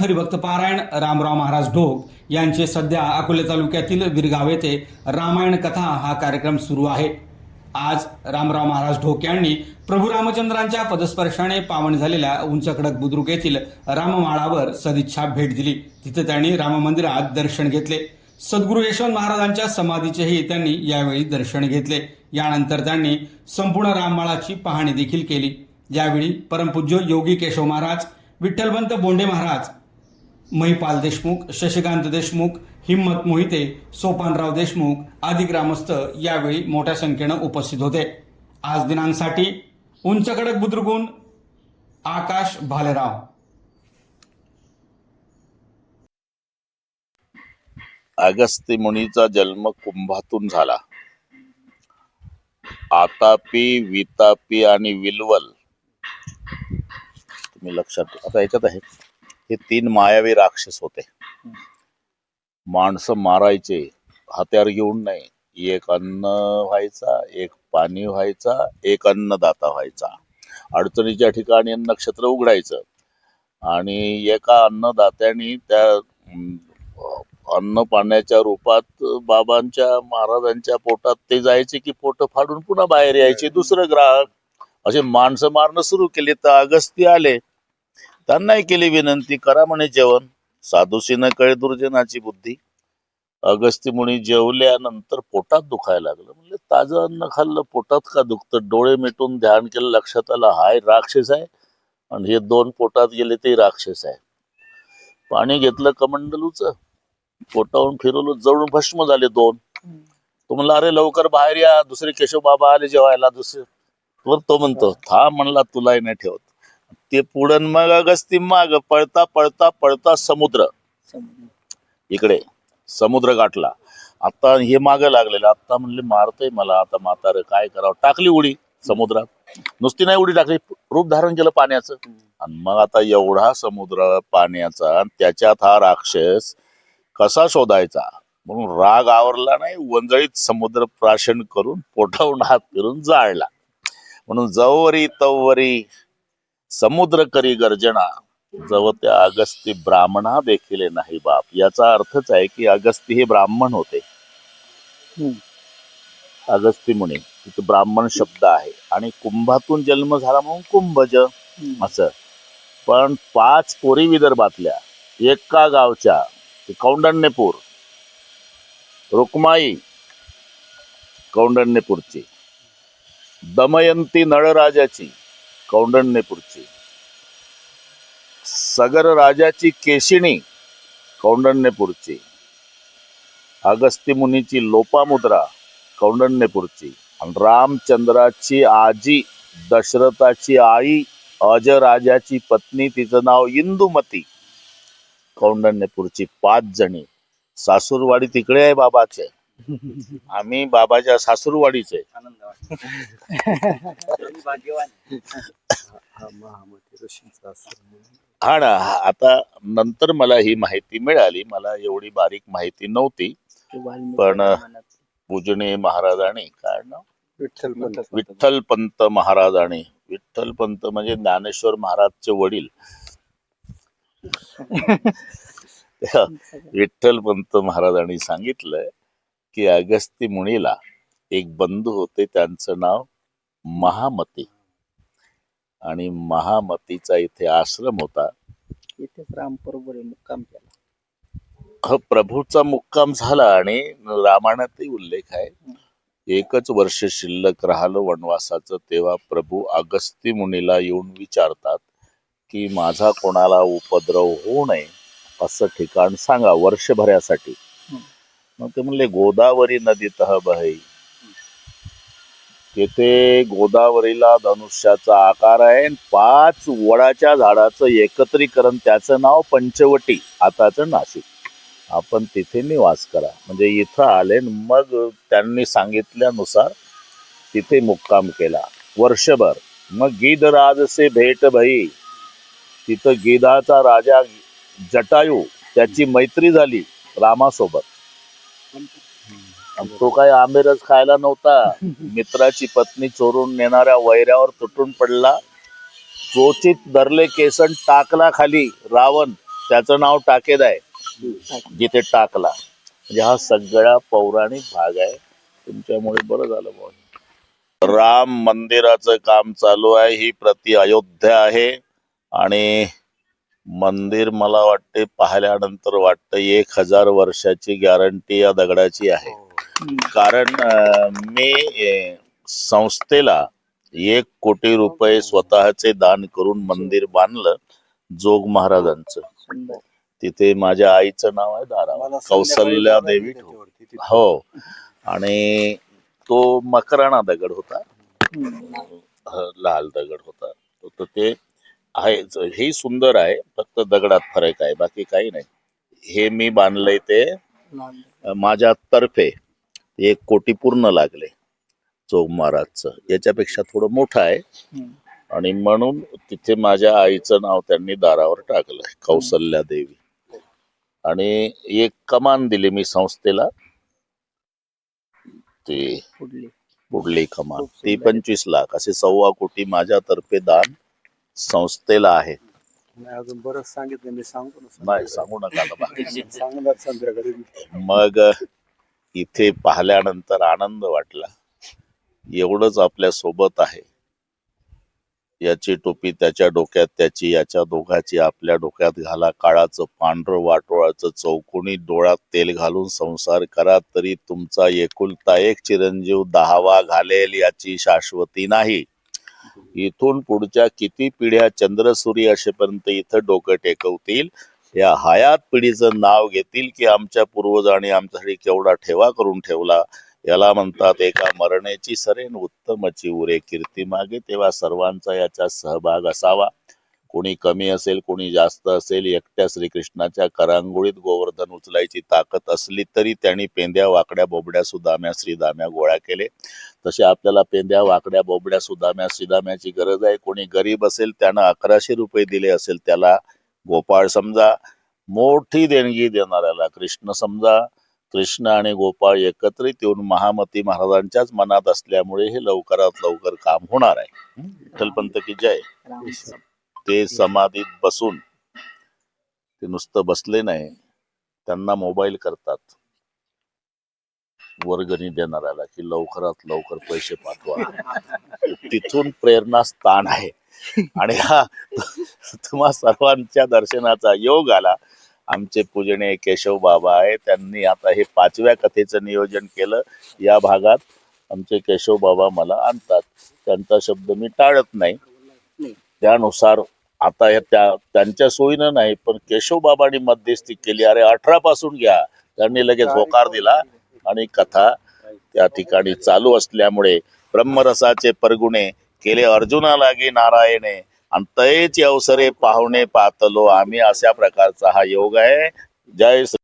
हरिभक्त पारायण रामराव महाराज ढोक यांचे सध्या अकोले तालुक्यातील विरगाव येथे रामायण कथा हा कार्यक्रम सुरू आहे. आज रामराव महाराज ढोक यांनी प्रभू रामचंद्रांच्या पदस्पर्शाने पावन झालेल्या उंचकडक बुद्रुक येथील राममाळावर सदिच्छा भेट दिली. तिथे त्यांनी राम मंदिरात दर्शन घेतले. सद्गुरू यशवंत महाराजांच्या समाधीचेही त्यांनी यावेळी दर्शन घेतले. यानंतर त्यांनी संपूर्ण राममाळाची पाहणी देखील केली. यावेळी परमपूज्य योगी केशव महाराज विठ्ठलवंत बोंडे महाराज महिपाल देशमुख शशिकांत देशमुख हिम्मत मोहिते सोपानराव देशमुख आदी ग्रामस्थ यावेळी मोठ्या संख्येनं उपस्थित होते. आज दिनांकसाठी उंच कडक आकाश भालेराव. अगस्त्य मुनीचा जन्म कुंभातून झाला. आतापी वितापी आणि विलवल. तुम्ही लक्षात आता याच्यात आहे? हे तीन मायावी राक्षस होते. माणसं मारायचे हत्यार घेऊन नाही. एक अन्न व्हायचा एक पाणी व्हायचा एक अन्नदाता व्हायचा. अडचणीच्या ठिकाणी नक्षत्र उघडायचं. आणि एका अन्नदात्याने त्या अन्न पाण्याच्या रूपात बाबांच्या महाराजांच्या पोटात ते जायचे की पोट फाडून पुन्हा बाहेर यायचे दुसरं ग्राहक असे माणसं मारणं सुरू केले. तर अगस्ती आले. त्यांनाही केली विनंती करा म्हणे जेवण. साधुसीनं कळे दुर्जनाची बुद्धी. अगस्ती मुनी जेवल्यानंतर पोटात दुखायला लागलं. म्हणजे ताजं अन्न खाल्लं पोटात का दुखतं? डोळे मिटून ध्यान केलं लक्षात आलं हाय राक्षस आहे. आणि हे दोन पोटात गेले ते राक्षस आहे. पाणी घेतलं कमंडलूच. पोटावून फिरवलं जळून भस्म झाले दोन. तो म्हणला अरे लवकर बाहेर या. दुसरे केशव बाबा आले जेवायला दुसरे. वर तो म्हणतो था म्हणला तुलाही नाही ठेवत. ते पुढं मग अगस्ती माग पळता पळता पळता समुद्र. इकडे समुद्र गाठला आता हे माग लागलेलं आता म्हणले मारतय मला आता म्हातारं काय करावं? टाकली उडी समुद्रात. नुसती नाही उडी टाकली रूप धारण केलं पाण्याचं. आणि मग आता एवढा समुद्र पाण्याचा आणि त्याच्यात हा राक्षस कसा शोधायचा? म्हणून राग आवरला नाही वंजळीत समुद्र प्राशन करून पोटावून हात फिरून जाळला. म्हणून जवरी तवरी समुद्र करी गर्जना जव त्या अगस्ती ब्राह्मणा देखील नाही बाप. याचा अर्थच आहे की अगस्ती हे ब्राह्मण होते. अगस्ती मुनी तिथे ब्राह्मण शब्द आहे. आणि कुंभातून जन्म झाला म्हणून कुंभज असं. पण पाच पोरी विदर्भातल्या एका गावच्या कौंडण्यपूर रुक्माई कौंडण्यपूरची दमयंती नळराजाची कौंडण्यपूरची सगर राजाची केशिणी कौंडण्यपूरची अगस्ती मुनीची लोपामुद्रा कौंडण्यपूरची आणि रामचंद्राची आजी दशरथाची आई अजराजाची पत्नी तिचं नाव इंदुमती. कौंडण्यपूरची पाच जणी. सासूरवाडी तिकडे आहे बाबाचे. आम्ही बाबाच्या सासूरवाडीचे. हा ना आता नंतर मला ही माहिती मिळाली. मला एवढी बारीक माहिती नव्हती. पण पूजनीय महाराजांनी काय नाव? विठ्ठल विठ्ठल पंत महाराजांनी विठ्ठल पंत म्हणजे ज्ञानेश्वर महाराजचे वडील. विठ्ठल पंत महाराजांनी सांगितलंय की अगस्ती मुनीला एक बंधू होते त्यांचं नाव महामती. आणि महामतीचा इथे आश्रम होता. इथेच राम बरोबर मुक्काम केला. ह प्रभूचा मुक्काम झाला आणि रामायणातही उल्लेख आहे. एकच वर्ष शिल्लक राहिलं वनवासाचं तेव्हा प्रभू अगस्ती मुनीला येऊन विचारतात की माझा कोणाला उपद्रव होऊ नये असं ठिकाण सांगा वर्षभरासाठी. मग ते म्हणले गोदावरी नदीत बहई तेथे गोदावरीला धनुष्याचा आकार आहे पाच वडाच्या झाडाचं एकत्रीकरण त्याचं नाव पंचवटी आताचं नाशिक. आपण तिथे निवास करा. म्हणजे इथं आले मग त्यांनी सांगितल्यानुसार तिथे मुक्काम केला. वर्षभर. मग गिधराजसे भेट भई. तिथं गिधाचा राजा जटायू त्याची मैत्री झाली रामासोबत. तो काही आंबेरस खायला नव्हता. मित्राची पत्नी चोरून नेणाऱ्या वैऱ्यावर तुटून पडला. चोचीत धरले केसन टाकला खाली. रावण त्याचं नाव टाकेद आहे जिथे टाकला. म्हणजे हा सगळा पौराणिक भाग आहे. तुमच्यामुळे बरं झालं बुवा. राम मंदिराचं काम चालू आहे. ही प्रति अयोध्या आहे. आणि मंदिर मला वाटते पाहिल्यानंतर वाटतं एक हजार वर्षाची गॅरंटी या दगडाची आहे. कारण मी संस्थेला एक कोटी रुपये स्वतःचे दान करून मंदिर बांधलं जोग महाराजांचं. तिथे माझ्या आईचं नाव आहे दारा कौसल्या देवी हो. आणि तो मकराणा दगड होता. ह, लाल दगड होता. तर ते आहे हे सुंदर आहे. फक्त दगडात फरक आहे. बाकी काही नाही. हे मी बांधलंय ते. माझ्या तर्फे. एक कोटी पूर्ण लागले. चोग महाराजचं याच्यापेक्षा थोडं मोठं आहे. आणि म्हणून तिथे माझ्या आईचं नाव त्यांनी दारावर टाकलंय कौसल्या देवी. आणि एक कमान दिली मी संस्थेला. ते पुढली. कमान. ती. पंचवीस लाख असे सव्वा कोटी माझ्यातर्फे दान संस्थेला आहे. अजून बरंच सांगितलं मी सांगतो नाही सांगू नका मग इथे पाहिल्यानंतर आनंद वाटला. एवढंच आपल्यासोबत आहे. याची टोपी त्याच्या डोक्यात त्याची याच्या दोघाची आपल्या डोक्यात घाला. काळाचं पांढरं वाटोळाचं चौकोनी डोळ्यात तेल घालून संसार करा तरी तुमचा एकुलता एक चिरंजीव दहावा घालेल याची शाश्वती नाही. इथून पुढच्या किती पिढ्या चंद्रसूर्य असेपर्यंत इथं डोकं टेकवतील? या हयात पिढीचं नाव घेतील की आमच्या पूर्वजांनी आमच्यासाठी केवढा ठेवा करून ठेवला. याला म्हणतात एका मरणेची सरेन उत्तमची उरे कीर्ती मागे तेव्हा सर्वांचा याचा सहभाग असावा. कोणी कमी असेल कोणी जास्त असेल एकट्या श्रीकृष्णाच्या करांगोळीत गोवर्धन उचलायची ताकद असली तरी त्यांनी पेंद्या वाकड्या बोबड्या सुदाम्या श्रीदाम्या गोळा केले. तसे आपल्याला पेंद्या वाकड्या बोबड्या सुदाम्या श्रीदाम्याची गरज आहे. कोणी गरीब असेल त्यानं अकराशे रुपये दिले असेल त्याला गोपाळ समजा मोठी देणगी देणाऱ्याला कृष्ण समजा कृष्ण आणि गोपाळ एकत्रित येऊन महामती महाराजांच्याच मनात असल्यामुळे हे लवकरात लवकर काम होणार आहे. विठ्ठलपंत की जय. ते समाधीत बसून ते नुसतं बसले नाही त्यांना मोबाईल करतात. वर्गणी देणाऱ्याला की लवकरात लवकर पैसे पाठवा. तिथून प्रेरणा स्थान आहे. आणि हा तुम्हा सर्वांच्या दर्शनाचा योग आला. आमचे पूजनीय केशव बाबा आहे त्यांनी आता हे पाचव्या कथेचं नियोजन केलं. या भागात आमचे केशव बाबा मला आणतात. त्यांचा शब्द मी टाळत नाही. त्यानुसार आता या त्या त्यांच्या सोयीनं नाही पण केशव बाबांनी मध्यस्थी केली. अरे अठरा पासून घ्या. त्यांनी लगेच होकार दिला आणि कथा त्या ठिकाणी चालू असल्यामुळे ब्रह्मरसाचे परगुणे केले अर्जुना लागे नारायणे. अंतयेची अवसरे पाहुणे पाहतलो आम्ही अशा प्रकारचा हा योग आहे. जय श्री